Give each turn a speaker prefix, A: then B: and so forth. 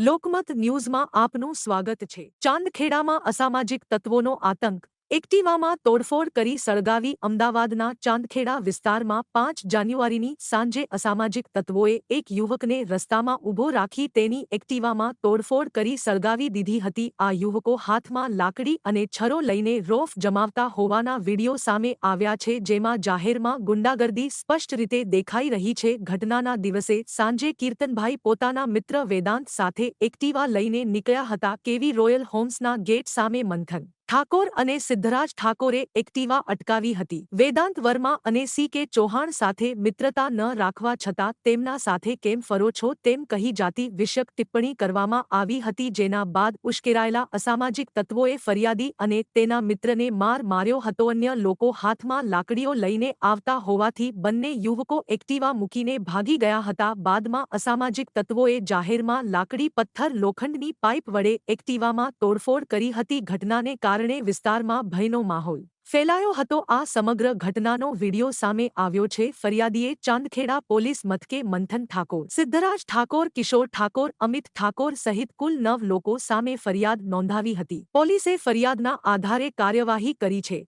A: લોકમત ન્યૂઝમાં આપનું સ્વાગત છે. ચાંદખેડામાં અસામાજિક તત્વોનો આતંક એક્ટિવામાં તોડફોડ કરી સળગાવી અમદાવાદના ચાંદખેડા વિસ્તારમાં પાંચ જાન્યુઆરીની સાંજે અસામાજિક તત્વોએ એક યુવકને રસ્તામાં ઊભો રાખી તેની એક્ટિવામાં તોડફોડ કરી સળગાવી દીધી હતી. આ યુવકો હાથમાં લાકડી અને છરો લઈને રોફ જમાવતા હોવાના વીડિયો સામે આવ્યા છે, જેમાં જાહેરમાં ગુંડાગર્દી સ્પષ્ટ રીતે દેખાઈ રહી છે. ઘટનાના દિવસે સાંજે કીર્તનભાઈ પોતાના મિત્ર વેદાંત સાથે એક્ટિવા લઈને નીકળ્યા હતા. કેવી રોયલ હોમ્સના ગેટ સામે મંથન ઠાકોર અને સિદ્ધરાજ ઠાકોરે એક્ટિવા અટકાવી હતી. વેદાંત વર્મા અને સી કે ચૌહાણ સાથે મિત્રતા ન રાખવા છતાં તેમના સાથે કેમ ફરો છો તેમ કહી જાતિ વિષયક ટિપ્પણી કરવામાં આવી હતી જેના બાદ ઉશ્કેરાયેલા અસામાજિક તત્વોએ ફરિયાદી અને તેના મિત્રને માર માર્યો હતો. અન્ય લોકો હાથમાં લાકડીઓ લઈને આવતા હોવાથી બંને યુવકો એક્ટિવા મૂકીને ભાગી ગયા હતા. બાદમાં અસામાજિક તત્વોએ જાહેરમાં લાકડી પથ્થર લોખંડની પાઇપ વડે એક્ટિવામાં તોડફોડ કરી હતી. ઘટનાને કારણે કારણે વિસ્તારમાં ભયનો માહોલ ફેલાયો હતો. આ સમગ્ર ઘટનાનો વીડિયો સામે આવ્યો છે. ફરિયાદીએ ચાંદખેડા પોલીસ મથકે મંથન ઠાકોર, સિદ્ધરાજ ઠાકોર, કિશોર ઠાકોર, અમિત ઠાકોર સહિત કુલ નવ લોકો સામે ફરિયાદ નોંધાવી હતી. પોલીસે ફરિયાદના આધારે કાર્યવાહી કરી છે.